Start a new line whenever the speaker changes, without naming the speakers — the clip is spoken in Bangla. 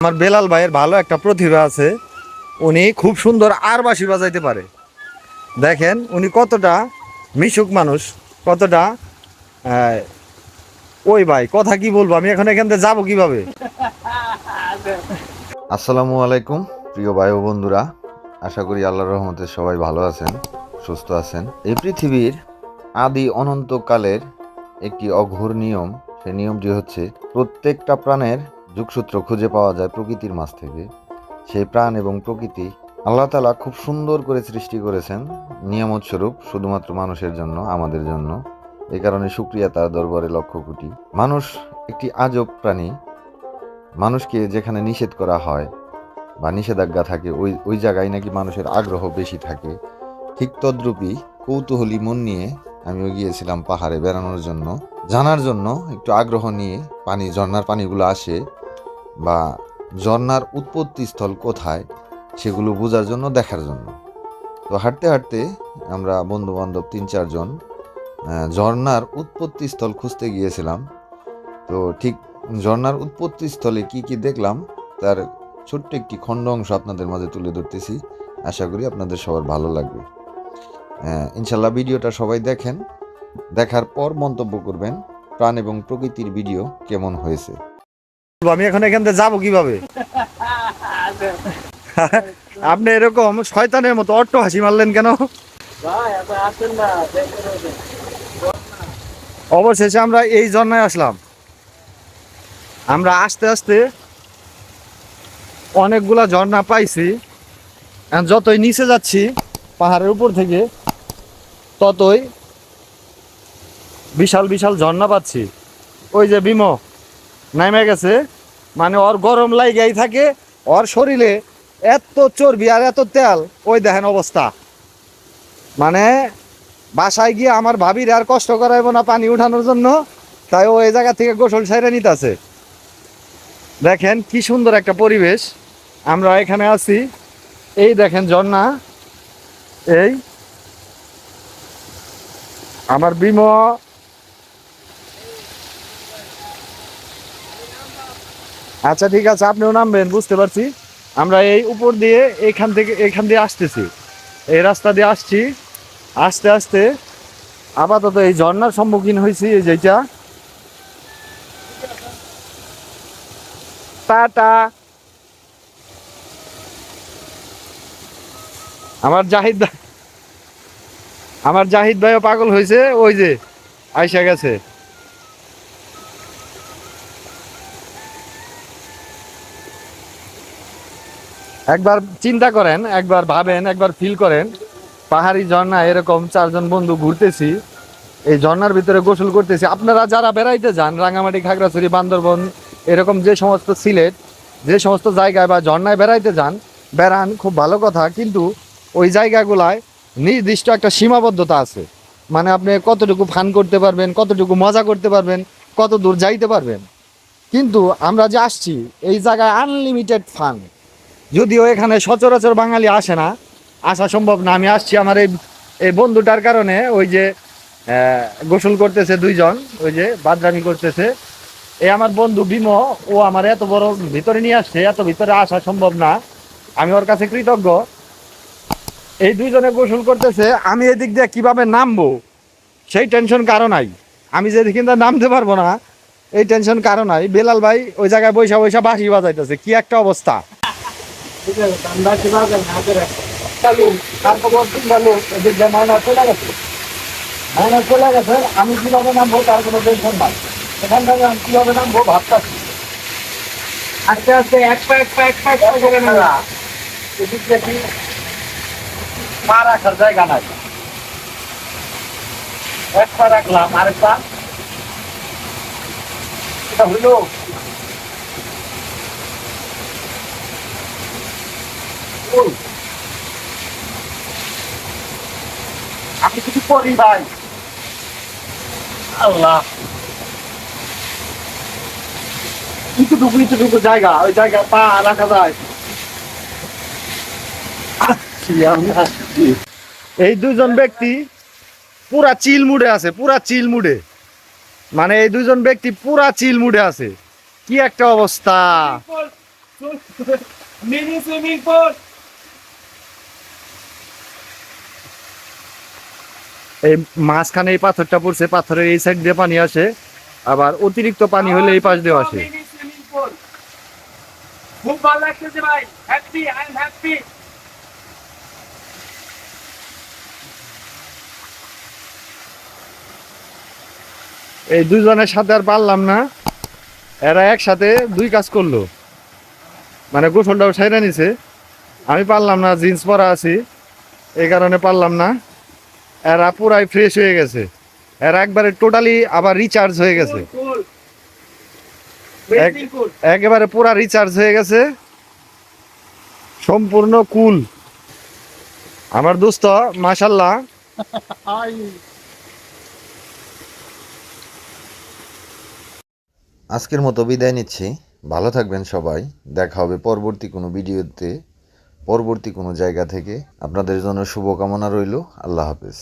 আমার বেলাল ভাইয়ের ভালো একটা প্রতিভা আছে, উনি খুব সুন্দর আর বাঁশি বাজাইতে পারে। দেখেন, উনি কতটা মিশুক মানুষ, কতটা ওই ভাই, কথা কি বলব, আমি এখন এখান থেকে যাব কীভাবে?
আসসালামু আলাইকুম, প্রিয় ভাই ও বন্ধুরা। আশা করি আল্লাহর রহমতে সবাই ভালো আছেন, সুস্থ আছেন। এই পৃথিবীর আদি অনন্তকালের একটি অঘোর নিয়ম সেই নিয়মটি হচ্ছে, প্রত্যেকটা প্রাণের যুগসূত্র খুঁজে পাওয়া যায় প্রকৃতির মাঝ থেকে। সেই প্রাণ এবং প্রকৃতি আল্লাহ তালা খুব সুন্দর করে সৃষ্টি করেছেন, নিয়ামত স্বরূপ, শুধুমাত্র মানুষের জন্য, আমাদের জন্য। এই কারণে সুক্রিয়া তার দরবারে লক্ষ কোটি। মানুষ একটি আজব প্রাণী। মানুষকে যেখানে নিষেধ করা হয় বা নিষেধাজ্ঞা থাকে, ওই ওই জায়গায় নাকি মানুষের আগ্রহ বেশি থাকে। ঠিক তদ্রূপই কৌতূহলী মন নিয়ে আমিও গিয়েছিলাম পাহাড়ে বেড়ানোর জন্য। জানার জন্য একটু আগ্রহ নিয়ে পানি ঝর্ণার পানিগুলো আসে। বা ঝর্নার উৎপত্তি স্থল কোথায় সেগুলো বোঝার জন্য, দেখার জন্য। তো হাঁটতে হাঁটতে আমরা বন্ধু বান্ধব তিন চারজন ঝর্নার ঝর্ণার উৎপত্তি স্থল খুঁজতে গিয়েছিলাম। তো ঠিক ঝর্নার উৎপত্তি স্থলে কি কি দেখলাম, তার ছোট্ট একটি খণ্ড অংশ আপনাদের মাঝে তুলে ধরতেছি। আশা করি আপনাদের সবার ভালো লাগবে। ইনশাল্লাহ ভিডিওটা সবাই দেখেন। দেখার পর মন্তব্য করবেন। প্রাণ এবং প্রকৃতির ভিডিও কেমন হয়েছে?
বলব, আমি এখন এখান থেকে যাব কীভাবে? আপনি এরকম শয়তানের মতো অট্ট হাসি মারলেন কেন? অবশেষে আমরা এই ঝর্ণায় আসলাম। আমরা আস্তে আস্তে অনেকগুলা ঝর্ণা পাইছি। যতই নিচে যাচ্ছি পাহাড়ের উপর থেকে ততই বিশাল বিশাল ঝর্ণা পাচ্ছি। ওই যে বিমো নামে গেছে। মানে ওর গরম লাইগাই থাকে, ওর শরীরে এত চর্বি আর এত তেল, ওই দেখেন অবস্থা। মানে বাসায় গিয়ে আমার ভাবির আর কষ্ট করাইবো না পানি উঠানোর জন্য, তাই ও এই জায়গা থেকে গোসল সাইরে নিতেছে। দেখেন কি সুন্দর একটা পরিবেশ। আমরা এখানে আছি। এই দেখেন ঝর্ণা। এই। আমার বিম আচ্ছা ঠিক আছে, আপনিও নামবেন, বুঝতে পারছি। আমরা এই উপর দিয়ে এখান থেকে, এখান দিয়ে আসতেছি। এই রাস্তা দিয়ে আসছি। আস্তে আস্তে আপাতত এই ঝর্ণার সম্মুখীন হয়েছি, এই যেটা টাটা। আমার জাহিদ আমার জাহিদ ভাইও পাগল হয়েছে, ওই যে, আইসা গেছে। একবার চিন্তা করেন, একবার ভাবেন, একবার ফিল করেন। পাহাড়ি ঝর্ণা এরকম চারজন বন্ধু ঘুরতেছি, এই ঝর্ণার ভিতরে গোসল করতেছি। আপনারা যারা বেড়াইতে যান, রাঙামাটি, খাগড়াছড়ি, বান্দরবন, এরকম যে সমস্ত সিলেট, যে সমস্ত জায়গায় বা ঝর্ণায় বেড়াইতে যান, বেড়ান, খুব ভালো কথা, কিন্তু ওই জায়গাগুলায় নির্দিষ্ট একটা সীমাবদ্ধতা আছে। মানে আপনি কতটুকু ফান করতে পারবেন, কতটুকু মজা করতে পারবেন, কত দূর যাইতে পারবেন। কিন্তু আমরা যে আসছি, এই জায়গায় আনলিমিটেড ফান যদিও এখানে সচরাচর বাঙালি আসে না, আসা সম্ভব না। আমি আসছি আমার এই এই বন্ধুটার কারণে, ওই যে গোসল করতেছে দুইজন, ওই যে, বাদরামি করতেছে। এই আমার বন্ধু বিম, ও আমার এত বড় ভিতরে নিয়ে আসছে, এত ভিতরে আসা সম্ভব না। আমি ওর কাছে কৃতজ্ঞ। এই দুইজনে গোসল করতেছে, আমি এদিক দিয়ে কীভাবে নামবো? সেই টেনশন কারও নাই। আমি যে কিন্তু নামতে পারব না, এই টেনশন কারও নাই। বেলাল ভাই ওই জায়গায় বৈশা বৈশা বাঁশি বাজাইতেছে। কি একটা অবস্থা। আমি কীভাবে নামবো তার কোনো টেনশন নাই এখান থেকে আমি কীভাবে নামবো ভাবতাছি আস্তে আস্তে এক পা এক পা এক পা করে রাখার জায়গা নাই এক পা রাখলাম আরেক পা এটা আমি কিছু করি ভাই আল্লাহ ইটুটুকু ইটুটুকু জায়গা ওই জায়গা পা রাখা যায় এই দুজন ব্যক্তি পুরা চিল মুডে আছে পুরা চিল মুডে মানে এই দুজন ব্যক্তি পুরা চিল মুডে আছে কি একটা অবস্থা
মিনি সুইমিং পুল
এই মাঝখানে এই পাথরটা পড়ছে পাথরের এই সাইড দিয়ে পানি আসে আবার অতিরিক্ত পানি হলে এই পাশ দিয়ে আসে।
খুব ভালো লাগতেছে ভাই হ্যাপি আই এম হ্যাপি
এই দুজনের সাথে আর পারলাম না এরা একসাথে দুই কাজ করল। মানে গোসলটাও সাইরা নিছে। আমি পারলাম না জিন্স পরা আছি এই কারণে পারলাম না। এরা পুরাই ফ্রেশ হয়ে গেছে। এরা একবারে টোটালি আবার রিচার্জ হয়ে গেছে। একেবারে পুরা রিচার্জ হয়ে গেছে। সম্পূর্ণ কুল আমার দোস্ত মাশাল্লাহ
আজকের মতো বিদায় নিচ্ছি। ভালো থাকবেন সবাই। দেখা হবে পরবর্তী কোনো ভিডিওতে পরবর্তী কোনো জায়গা থেকে। আপনাদের জন্য শুভকামনা রইল। আল্লাহ হাফেজ।